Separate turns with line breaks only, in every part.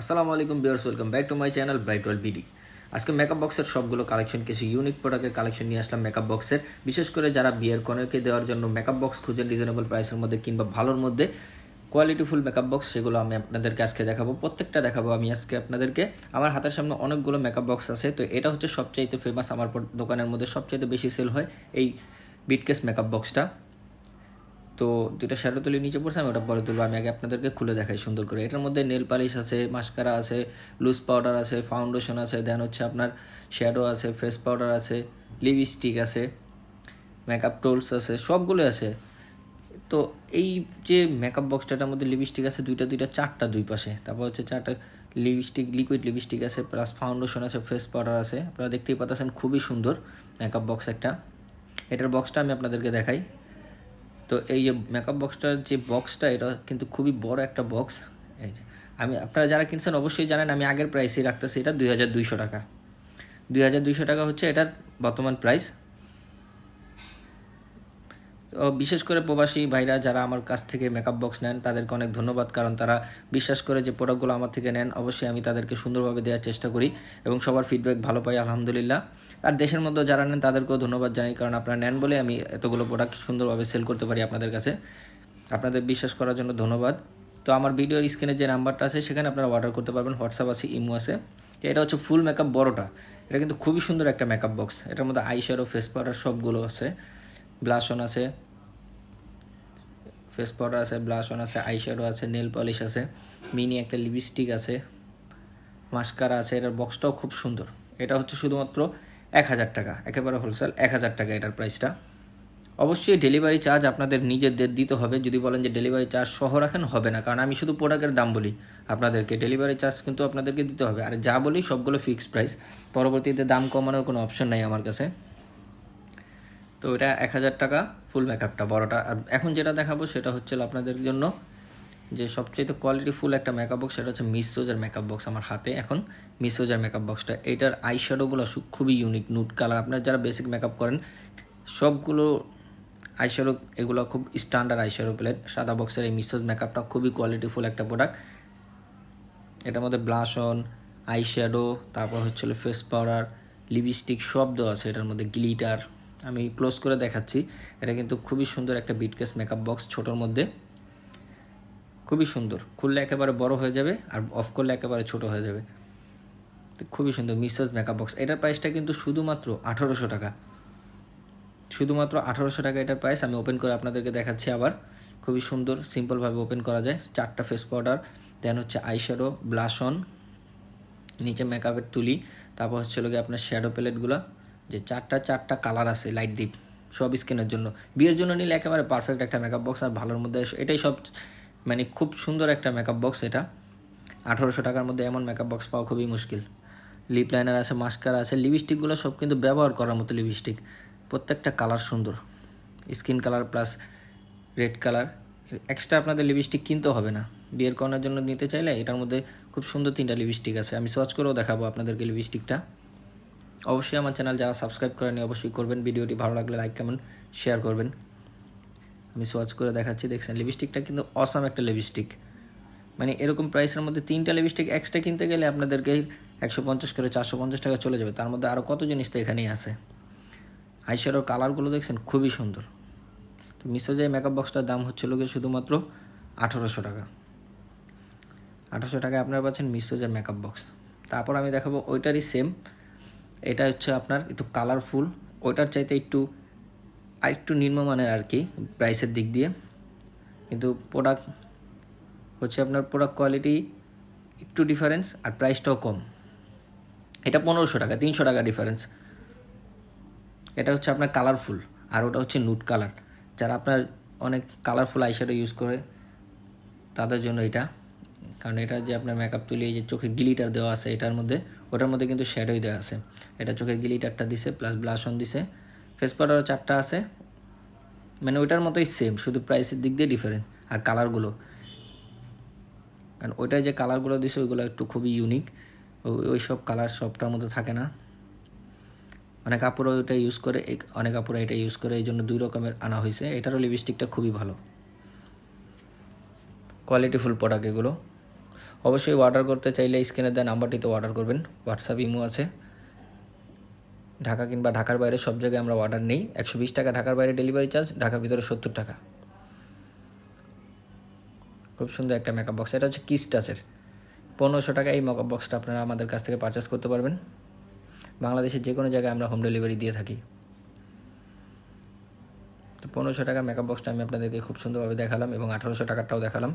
আসসালামু আলাইকুম বিয়ার্স welcome back to my channel bright wall BD. আজকে মেকআপ বক্সের সবগুলো কালেকশন কিছু ইউনিক প্রোডাক্টের কালেকশন নিয়ে আসলাম মেকআপ বক্সের বিশেষ করে যারা বিয়ের কনেকে দেওয়ার জন্য মেকআপ বক্স খুঁজেন রিজনেবল প্রাইসের মধ্যে কিংবা ভালোর মধ্যে কোয়ালিটিফুল মেকআপ বক্স সেগুলো আমি আপনাদেরকে আজকে দেখাবো। প্রত্যেকটা দেখাবো আমি আজকে আপনাদেরকে। আমার হাতের সামনে অনেকগুলো মেকআপ বক্স আছে, তো এটা হচ্ছে সবচাইতে ফেমাস আমার দোকানের মধ্যে সবচাইতে বেশি সেল হয় এই বিটকেস মেকআপ বক্সটা তো দুইটা শ্যাডো তুলি নিচে পড়ছে, আমি ওটা পরে তুলবো। আমি আগে আপনাদেরকে খুলে দেখাই সুন্দর করে। এটার মধ্যে নেল পালিশ আছে মাস্কারা আছে লুজ পাউডার আছে ফাউন্ডেশন আছে দেন হচ্ছে আপনার শ্যাডো আছে ফেস পাউডার আছে লিপস্টিক আছে মেকআপ টোলস আছে সবগুলো আছে। তো এই যে মেকআপ বক্সটার মধ্যে লিপস্টিক আছে, দুইটা দুইটা, চারটা দুই পাশে। তারপর হচ্ছে চারটা লিপস্টিক লিকুইড লিপস্টিক আছে প্লাস ফাউন্ডেশন আছে ফেস পাউডার আছে। আপনারা দেখতেই পাতাছেন খুবই সুন্দর মেকআপ বক্স একটা। এটার বক্সটা আমি আপনাদেরকে দেখাই। তো এই যে মেকআপ বক্সটার যে বক্সটা এটা কিন্তু খুবই বড় একটা বক্স এই যে, আমি, আপনারা যারা কিনছেন অবশ্যই জানেন, আমি আগের প্রাইসেই রাখতেছি, এটা দুই হাজার দুইশো টাকা। দুই হাজার দুইশো টাকা হচ্ছে এটার বর্তমান প্রাইস তো বিশেষ করে প্রবাসী ভাইরা যারা আমার কাছ থেকে মেকআপ বক্স নেন, তাদেরকে অনেক ধন্যবাদ। কারণ তারা বিশ্বাস করে যে প্রোডাক্টগুলো আমার থেকে নেন, অবশ্যই আমি তাদেরকে সুন্দরভাবে দেওয়ার চেষ্টা করি এবং সবার ফিডব্যাক ভালো পাই, আলহামদুলিল্লাহ। আর দেশের মধ্যে যারা নেন, তাদেরকেও ধন্যবাদ জানাই। কারণ আপনারা নেন বলে আমি এতগুলো প্রোডাক্ট সুন্দরভাবে সেল করতে পারি আপনাদের কাছে। আপনাদের বিশ্বাস করার জন্য ধন্যবাদ। তো আমার ভিডিওর স্ক্রিনে যে নাম্বারটা আছে, সেখানে আপনারা অর্ডার করতে পারবেন। হোয়াটসঅ্যাপ আছে ইমো আছে। এটা হচ্ছে ফুল মেকআপ বড়টা। এটা কিন্তু খুবই সুন্দর একটা মেকআপ বক্স এটার মধ্যে আইশ্যাডো ফেস পাউডার সবগুলো আছে। ব্লাশন আছে ফেস পাউডার আছে ব্লাশন আছে আইশ্যাডো আছে নেল পলিশ আছে মিনি একটা লিপস্টিক আছে মাস্কারা আছে, এটার বক্সটাও খুব সুন্দর। এটা হচ্ছে শুধুমাত্র এক হাজার টাকা, একেবারে হোলসেল এক হাজার টাকা এটার প্রাইসটা অবশ্যই ডেলিভারি চার্জ আপনাদের নিজেদের দিতে হবে, যদি বলেন যে ডেলিভারি চার্জ সহ রাখেন, হবে না। কারণ আমি শুধু প্রোডাক্টের দাম বলি, আপনাদেরকে ডেলিভারি চার্জ কিন্তু আপনাদেরকে দিতে হবে। আর যা বলি সবগুলো ফিক্সড প্রাইস পরবর্তীতে দাম কমানোর কোনো অপশন নাই আমার কাছে। তো এটা এক হাজার টাকা ফুল মেকআপটা বড়টা। আর এখন যেটা দেখাবো সেটা হচ্ছে আপনাদের জন্য যে সবচেয়ে কোয়ালিটি ফুল একটা মেকআপ বক্স সেটা হচ্ছে মিসোজের মেকআপ বক্স আমার হাতে এখন। মিসোজের মেকআপ বক্সটা এটার আই শ্যাডোগুলো খুবই ইউনিক নুট কালার আপনারা যারা বেসিক মেকআপ করেন, সবগুলো আইশ্যাডো এগুলো খুব স্ট্যান্ডার্ড আইশ্যাডো প্লেট সাদা বক্সের এই মিসোজ মেকআপটা খুবই কোয়ালিটিফুল একটা প্রোডাক্ট এটার মধ্যে ব্লাশন আইশ্যাডো তারপর হচ্ছে ফেস পাউডার লিপস্টিক সব দেওয়া আছে এটার মধ্যে গ্লিটার আমি ক্লোজ করে দেখাচ্ছি। এটা কিন্তু খুবই সুন্দর একটা বিটকেস মেকআপ বক্স ছোটোর মধ্যে। খুবই সুন্দর। খুললে একেবারে বড় হয়ে যাবে আর অফ করলে একেবারে ছোট হয়ে যাবে। খুবই সুন্দর মিসেস মেকআপ বক্স এটার প্রাইসটা কিন্তু শুধুমাত্র আঠারোশো টাকা। শুধুমাত্র আঠারোশো টাকা এটার প্রাইস আমি ওপেন করে আপনাদেরকে দেখাচ্ছি আবার। খুবই সুন্দর সিম্পলভাবে ওপেন করা যায়। চারটা ফেস পাউডার দেন হচ্ছে আইশ্যাডো ব্লাশন নিচে মেকআপের তুলি, তারপর হচ্ছে লোকে আপনার শ্যাডো প্যালেটগুলো যে চারটা চারটা কালার আছে লাইট ডিপ সব স্কিনের জন্য। বিয়ের জন্য নিলে একেবারে পারফেক্ট একটা মেকআপ বক্স আর ভালোর মধ্যে এটাই সব মানে খুব সুন্দর একটা মেকআপ বক্স এটা। আঠারোশো টাকার মধ্যে এমন মেকআপ বক্স পাওয়া খুবই মুশকিল। লিপ লাইনার আছে মাস্কারা আছে লিপস্টিকগুলো সব কিন্তু ব্যবহার করার মতো লিপস্টিক প্রত্যেকটা কালার সুন্দর। Skin colour plus red colour extra আপনাদের লিপস্টিক কিনতে হবে না। বিয়ের করার জন্য নিতে চাইলে এটার মধ্যে খুব সুন্দর তিনটা লিপস্টিক আছে। আমি সার্চ করেও দেখাবো আপনাদেরকে লিপস্টিকটা অবশ্যই আমার চ্যানেল যারা সাবস্ক্রাইব করেনি অবশ্যই করবেন। ভিডিওটি ভালো লাগলে লাইক কমেন্ট শেয়ার করবেন। আমি সোয়াচ করে দেখাচ্ছি, দেখছেন? লিপস্টিকটা কিন্তু অসাম একটা লিপস্টিক মানে এরকম প্রাইসের মধ্যে তিনটা লিপস্টিক এক্সট্রা কিনতে গেলে আপনাদেরকে একশো পঞ্চাশ করে চারশো পঞ্চাশ টাকা চলে যাবে। তার মধ্যে আরও কত জিনিস তো এখানেই আছে। আইশ্যাডোর কালারগুলো দেখছেন? খুবই সুন্দর। তো মিসোজে মেকআপ বক্সটার দাম হচ্ছিল গিয়ে শুধুমাত্র আঠারোশো টাকা। আঠারোশো টাকায় আপনারা পাচ্ছেন মিসোজের মেকআপ বক্স তারপর আমি দেখাবো, ওইটারই সেম এটা হচ্ছে আপনার একটু কালারফুল ওইটার চাইতে একটু আর একটু নিম্নমানের আর কি প্রাইসের দিক দিয়ে। কিন্তু প্রোডাক্ট হচ্ছে আপনার প্রোডাক্ট কোয়ালিটি একটু ডিফারেন্স আর প্রাইসটাও কম। এটা পনেরোশো টাকা, তিনশো টাকা ডিফারেন্স এটা হচ্ছে আপনার কালারফুল আর ওটা হচ্ছে নুট কালার যারা আপনার অনেক কালারফুল আইশ্যাডো ইউজ করে, তাদের জন্য এটা। কারণ এটা যে আপনার মেকআপ তুলি, এই যে চোখে গিলিটার দেওয়া আছে, এটার মধ্যে, ওটার মধ্যে কিন্তু শ্যাডোই দেওয়া আছে। এটা চোখের গিলিটারটা দিছে প্লাস ব্লাশন দিছে। ফেস পাউডারও চারটা আছে। মানে ওইটার মতোই সেম শুধু প্রাইসের দিক দিয়ে ডিফারেন্স আর কালারগুলো কারণ ওইটায় যে কালারগুলো দিছে, ওইগুলো একটু খুবই ইউনিক ওই সব কালার সবটার মধ্যে থাকে না। অনেক আপুরা ওইটা ইউজ করে অনেক আপুরা এটা ইউজ করে এই জন্য দুই রকমের আনা হয়েছে এটারও লিপস্টিকটা খুবই ভালো। কোয়ালিটিফুল প্রোডাক্ট এগুলো। অবশ্যই অর্ডার করতে চাইলে স্ক্রিনে দেওয়া নাম্বারটিতে অর্ডার করবেন। হোয়াটসঅ্যাপ ইমো আছে। ঢাকা কিংবা ঢাকার বাইরে সব জায়গায় আমরা অর্ডার নেই। একশো বিশ টাকা ঢাকার বাইরে ডেলিভারি চার্জ ঢাকার ভিতরে সত্তর টাকা। খুব সুন্দর একটা মেকআপ বক্স এটা হচ্ছে কিস টাচের পনেরোশো টাকা এই মেকআপ বক্সটা আপনারা আমাদের কাছ থেকে পারচেস করতে পারবেন। বাংলাদেশের যে কোনো জায়গায় আমরা হোম ডেলিভারি দিয়ে থাকি। তো পনেরোশো টাকার মেকআপ বক্সটা আমি আপনাদেরকে খুব সুন্দরভাবে দেখালাম এবং আঠারোশো টাকারটাও দেখালাম।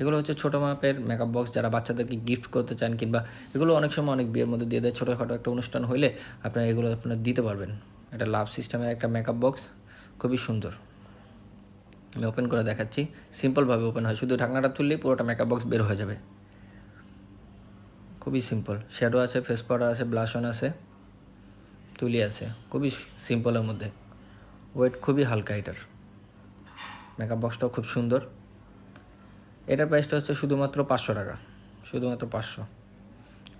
এগুলো হচ্ছে ছোটো মাপের মেকআপ বক্স যারা বাচ্চাদেরকে গিফট করতে চান কিংবা এগুলো অনেক সময় অনেক বিয়ের মধ্যে দিয়ে দেয়, ছোটোখাটো একটা অনুষ্ঠান হইলে আপনারা এগুলো আপনারা দিতে পারবেন। এটা লাভ সিস্টেমের একটা মেকআপ বক্স খুবই সুন্দর। আমি ওপেন করে দেখাচ্ছি সিম্পলভাবে ওপেন হয়, শুধু ঢাকনাটা তুললেই পুরোটা মেকআপ বক্স বের হয়ে যাবে। খুবই সিম্পল শ্যাডো আছে ফেস পাউডার আছে ব্লাশ অন আছে, তুলি আছে, খুবই সিম্পলের মধ্যে। ওয়েট খুবই হালকা এটার। মেকআপ বক্সটাও খুব সুন্দর। এটার প্রাইসটা হচ্ছে শুধুমাত্র পাঁচশো টাকা, শুধুমাত্র পাঁচশো।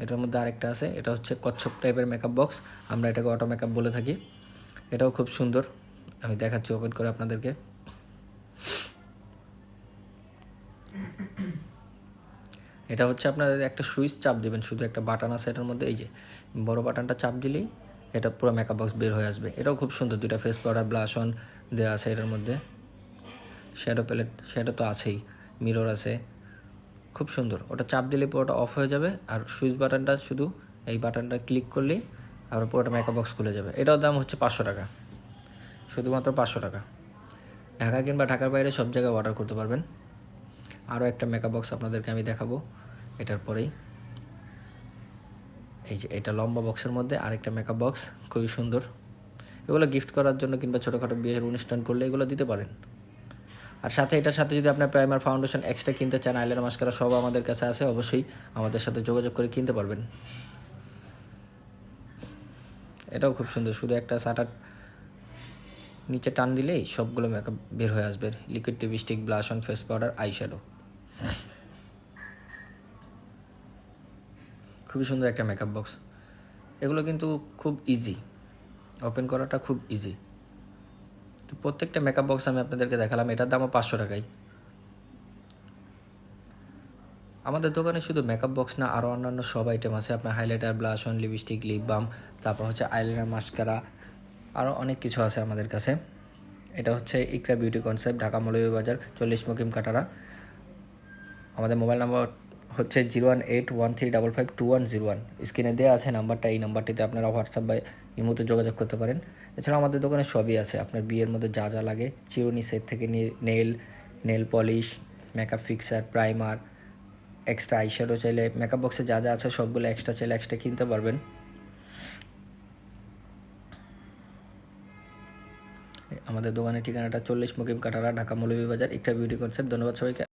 এটার মধ্যে আরেকটা আছে, এটা হচ্ছে কচ্ছপ টাইপের মেকআপ বক্স আমরা এটাকে অটো মেকআপ বলে থাকি। এটাও খুব সুন্দর, আমি দেখাচ্ছি ওপেন করে আপনাদেরকে। এটা হচ্ছে আপনাদের একটা সুইচ চাপ দেবেন, শুধু একটা বাটন আছে এটার মধ্যে, এই যে বড় বাটনটা চাপ দিলেই এটা পুরো মেকআপ বক্স বের হয়ে আসবে। এটাও খুব সুন্দর, দুইটা ফেস পাউডার ব্লাশ অন দেওয়া আছে এটার মধ্যে। শ্যাডো প্যালেট শ্যাডো তো আছেই। মিরর আছে। খুব সুন্দর। ওটা চাপ দিলে পুরোটা অফ হয়ে যাবে আর সুইচ বাটনটা শুধু এই বাটনটা ক্লিক করলেই আবার পুরোটা মেকআপ বক্স খুলে যাবে। এটাও দাম হচ্ছে পাঁচশো টাকা। শুধুমাত্র পাঁচশো টাকা। ঢাকা কিংবা ঢাকার বাইরে সব জায়গায় অর্ডার করতে পারবেন। আরও একটা মেকআপ বক্স আপনাদেরকে আমি দেখাবো। এটার পরেই। এই যে এটা লম্বা বক্সের মধ্যে আরেকটা মেকআপ বক্স খুবই সুন্দর। এগুলো গিফট করার জন্য কিংবা ছোটোখাটো বিয়ের অনুষ্ঠান করলে এগুলো দিতে পারেন। আর সাথে এটার সাথে যদি আপনার প্রাইমার ফাউন্ডেশন এক্সট্রা কিনতে চান আইলার মাস্কারা সব আমাদের কাছে আছে, অবশ্যই আমাদের সাথে যোগাযোগ করে কিনতে পারবেন। এটাও খুব সুন্দর, শুধু একটা শাটার নিচে টান দিলেই সবগুলো মেকআপ বের হয়ে আসবে। Liquid lipstick blush on face powder eye shadow খুবই সুন্দর একটা মেকআপ বক্স এগুলো কিন্তু খুব ইজি ওপেন করাটা খুব ইজি তো প্রত্যেকটা মেকআপ বক্স আমি আপনাদেরকে দেখালাম, এটার দামও পাঁচশো টাকাই আমাদের দোকানে শুধু মেকআপ বক্স না আরও অন্যান্য সব আইটেম আছে। আপনার highlighter blush on lipstick lip balm তারপর হচ্ছে আইলাইনার মাস্কারা আরও অনেক কিছু আছে আমাদের কাছে। এটা হচ্ছে ইকরা বিউটি কনসেপ্ট ঢাকা মৌলভীবাজার, চল্লিশ মুকিম কাটারা। আমাদের মোবাইল নাম্বার হচ্ছে zero one eight one three double five two one zero one. স্ক্রিনে দেওয়া আছে নাম্বারটা, এই নাম্বারটিতে আপনারা হোয়াটসঅ্যাপ বা ইমোতে যোগাযোগ করতে পারেন। এছাড়া আমাদের দোকানে সবই আছে। আপনার বিয়ের মধ্যে যা যা লাগে, চিরুনি সেট থেকে nail nail polish makeup fixer primer extra eyeshadow চাইলে মেকআপ বক্সে যা যা আছে সবগুলো এক্সট্রা চাইলে এক্সট্রা কিনতে পারবেন। আমাদের দোকানের ঠিকানাটা চল্লিশ মুকিম কাটারা, ঢাকা মৌলভীবাজার। একটা বিউটি কনসেপ্ট ধন্যবাদ সবাইকে।